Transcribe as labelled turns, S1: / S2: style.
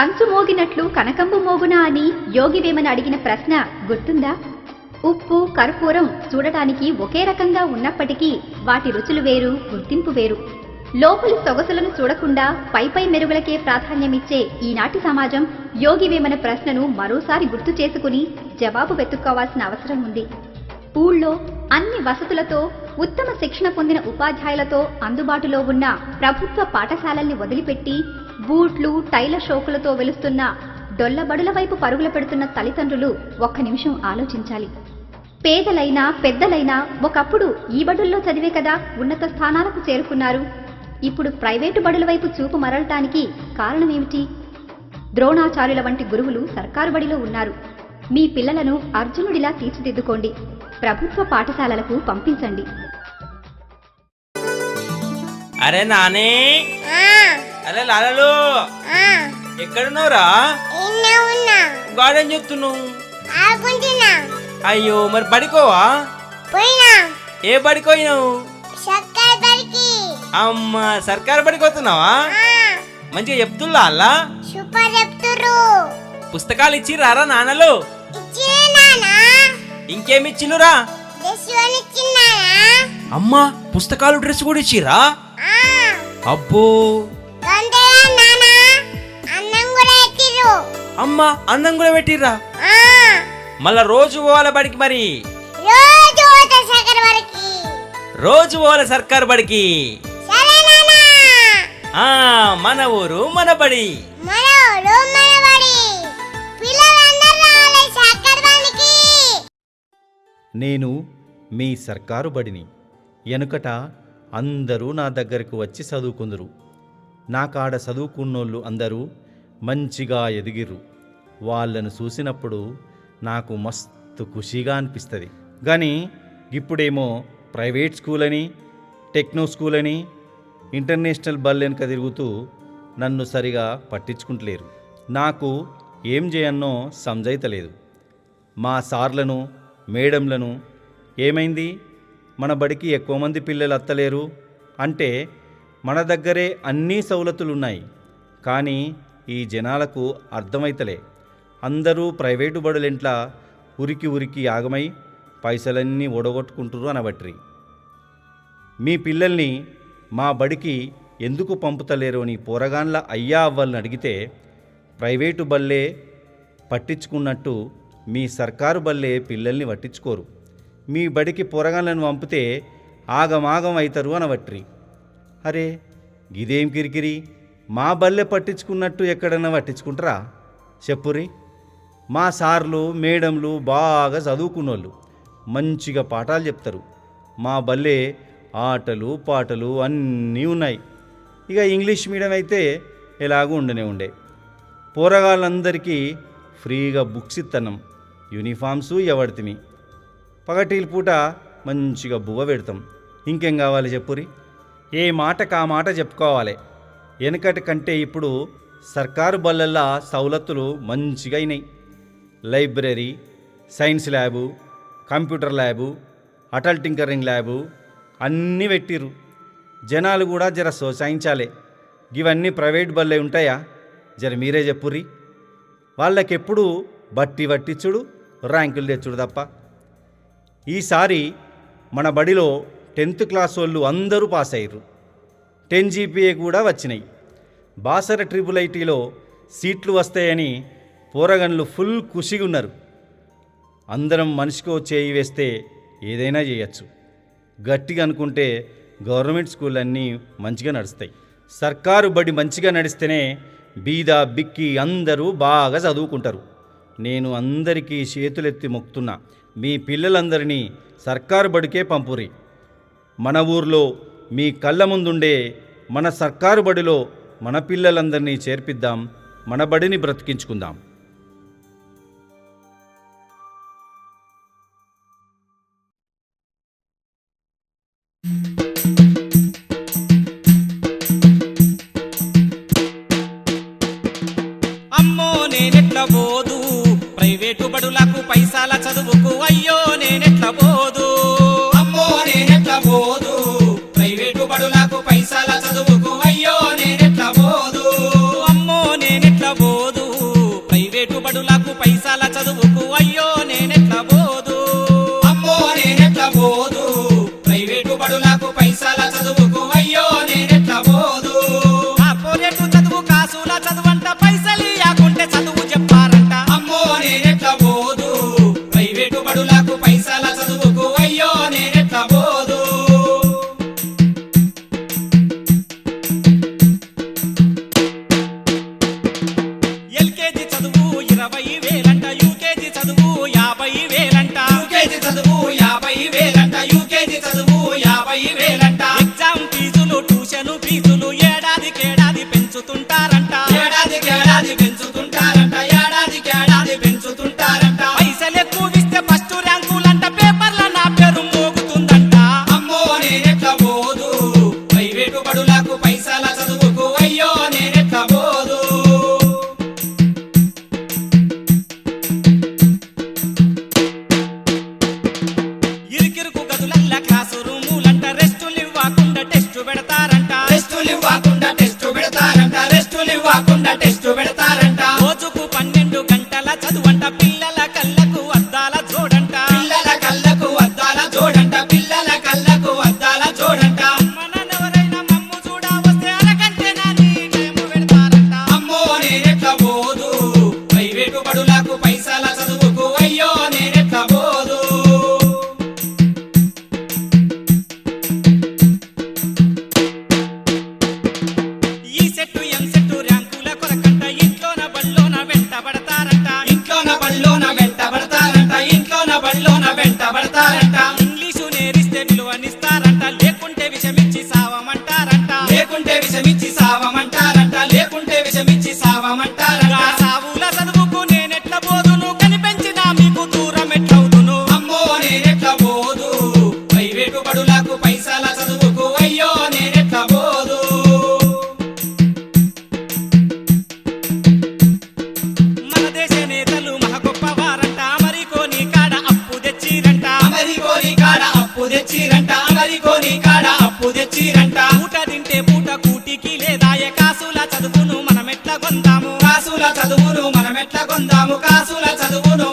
S1: కంచు మోగినట్లు కనకంబు మోగునా అని యోగి వేమన అడిగిన ప్రశ్న గుర్తుందా? ఉప్పు కర్పూరం చూడటానికి ఒకే రకంగా ఉన్నప్పటికీ వాటి రుచులు వేరు గుర్తింపు వేరు. లోపలి సొగసులను చూడకుండా పైపై మెరుగులకే ప్రాధాన్యమిచ్చే ఈనాటి సమాజం యోగి వేమన ప్రశ్నను మరోసారి గుర్తు చేసుకుని జవాబు వెతుక్కోవాల్సిన అవసరం ఉంది. ఊళ్ళో అన్ని వసతులతో ఉత్తమ శిక్షణ పొందిన ఉపాధ్యాయులతో అందుబాటులో ఉన్న ప్రభుత్వ పాఠశాలల్ని వదిలిపెట్టి బూట్లు టైల షోకులతో వెలుస్తున్న డొల్లబడుల వైపు పరుగులు పెడుతున్న తల్లిదండ్రులు ఒక్క నిమిషం ఆలోచించాలి. పేదలైనా పెద్దలైనా ఒకప్పుడు ఈ బడుల్లో చదివే కదా ఉన్నత స్థానాలకు చేరుకున్నారు. ఇప్పుడు ప్రైవేటు బడుల వైపు చూపు మరలటానికి కారణమేమిటి? ద్రోణాచార్యుల వంటి గురువులు సర్కారు బడిలో ఉన్నారు. మీ పిల్లలను అర్జునుడిలా తీర్చిదిద్దుకోండి. ప్రభుత్వ పాఠశాలలకు పంపించండి.
S2: అరే నానే! అరే లాలలు ఎక్కడున్నావురా? గార్డెన్ చెప్తున్నావు అయ్యో మరి పడుకోవా?
S3: పోయినా.
S2: ఏ పడిపోయినావు అమ్మా సర్కారు పడిపోతున్నావా మంచిగా చెప్తుల్లా అల్లా?
S3: సూపర్ చెప్తురు
S2: పుస్తకాలు ఇచ్చి రారా నాన్నలు? ఇంకేమి ఇచ్చినురా అమ్మా పుస్తకాలు డ్రెస్ కూడా ఇచ్చిరా అబ్బో. అమ్మా అన్నం కూడా పెట్టిర్రా.
S3: ఆ,
S2: మళ్ళా రోజు పోవాల బడికి మరి?
S3: రోజు
S2: పోవాల సర్కారు బడికి?
S3: సరే నానా
S2: ఆ మన ఊరు మన బడి.
S4: నేను మీ సర్కారు బడిని. ఎనుకట అందరూ నా దగ్గరకు వచ్చి చదువుకుందరు. నా కాడ చదువుకున్నోళ్ళు అందరూ మంచిగా ఎదిగిర్రు. వాళ్ళను చూసినప్పుడు నాకు మస్తు ఖుషీగా అనిపిస్తుంది. కానీ ఇప్పుడేమో ప్రైవేట్ స్కూల్ అని టెక్నో స్కూల్ అని ఇంటర్నేషనల్ బల్ వెనుక తిరుగుతూ నన్ను సరిగా పట్టించుకుంటలేరు. నాకు ఏం చేయన్నో సంజైతలేదు మా సార్లను మేడంలను ఏమైంది? మన బడికి ఎక్కువ మంది పిల్లలు అత్తలేరు? అంటే మన దగ్గరే అన్ని సౌలతులు ఉన్నాయి కానీ ఈ జనాలకు అర్థమైతలే. అందరూ ప్రైవేటు బడులెంట్లా ఉరికి ఉరికి ఆగమై పైసలన్నీ ఓడగొట్టుకుంటురు అనబట్రి. మీ పిల్లల్ని మా బడికి ఎందుకు పంపుతలేరు అని పోరగాన్ల అయ్యా అవ్వాలని అడిగితే ప్రైవేటు బళ్ళే పట్టించుకున్నట్టు మీ సర్కారు బళ్ళే పిల్లల్ని పట్టించుకోరు మీ బడికి పోరగాన్లను పంపితే ఆగమాగం అవుతారు అనవట్రి అరే ఇదేం కిరికిరి? మా బల్లె పట్టించుకున్నట్టు ఎక్కడైనా పట్టించుకుంటారా? చెప్పురి మా సార్లు మేడంలు బాగా చదువుకున్నోళ్ళు. మంచిగా పాఠాలు చెప్తారు. మా బల్లే ఆటలు పాటలు అన్నీ ఉన్నాయి. ఇక ఇంగ్లీష్ మీడియం అయితే ఎలాగూ ఉండనే ఉండే. పోరగాళ్ళందరికీ ఫ్రీగా బుక్స్ ఇత్తన్నాం. యూనిఫామ్సు ఎవడితిమి పగటీల పూట మంచిగా బువ్వ పెడతాం. ఇంకేం కావాలి చెప్పురి ఏ మాటకు ఆ మాట చెప్పుకోవాలి. వెనకటి కంటే ఇప్పుడు సర్కారు బళ్ళల్లా సవలతులు మంచిగా అయినాయి library science lab computer lab Atal tinkering lab అన్నీ పెట్టిర్రు. జనాలు కూడా జర సోచాయించాలే. ఇవన్నీ ప్రైవేట్ బళ్ళే ఉంటాయా? జర మీరే చెప్పుర్రి. వాళ్ళకెప్పుడు బట్టి పట్టించుడు ర్యాంకులు తెచ్చుడు తప్ప. ఈసారి మన బడిలో టెన్త్ క్లాస్ వాళ్ళు అందరూ పాస్ అయ్యారు టెన్ జీపీఏ కూడా వచ్చినాయి. బాసర ట్రిపుల్ ఐటీలో సీట్లు వస్తాయని పోరగన్లు ఫుల్ ఖుషిగా ఉన్నారు అందరం మనిషికో చేయి వేస్తే ఏదైనా చేయొచ్చు. గట్టిగా అనుకుంటే గవర్నమెంట్ స్కూల్ అన్నీ మంచిగా నడుస్తాయి. సర్కారు బడి మంచిగా నడిస్తేనే బీద బిక్కి అందరూ బాగా చదువుకుంటారు. నేను అందరికీ చేతులెత్తి మొక్కుతున్నా మీ పిల్లలందరినీ సర్కారు బడికే పంపురి. మన ఊర్లో మీ కళ్ళ ముందుండే మన సర్కారు బడిలో మన పిల్లలందరినీ చేర్పిద్దాం మన బడిని బ్రతికించుకుందాం.
S5: అమ్మో నేనెట్ల పోదు ప్రైవేటు బడులకు పైసాల చదువుకు యూకేజీ చదువు యాభై వేలంట. యూకేజీ చదువు ఎగ్జామ్ ఫీజులు ట్యూషన్ ఫీజులు ఏడాదికేడాది పెంచుతుంటారంట. ఏడాదికేడాది విషమిచ్చి సావమంటారట లేకుంటే విషమిచ్చి సావమంటారట. సావుల చదువుకు నేనెట్ల పోదును కనిపెంచినా మీకు దూరం ఎట్లవుదును అమ్మో నేనెట్ల పోదు ప్రైవేటు బడులకు పైసల చదువుకు అయ్యో నేనెట్ల పోదు మన దేశ నేతలు మహ గొప్పవారంట. అమరికోని కాడ అప్పు తెచ్చిరంట. అమరికోని కాడ అప్పు తెచ్చిరంట. అమరికోని కాడ కాసుల చదువును మనమెట్ల కొందాము? కాసుల చదువును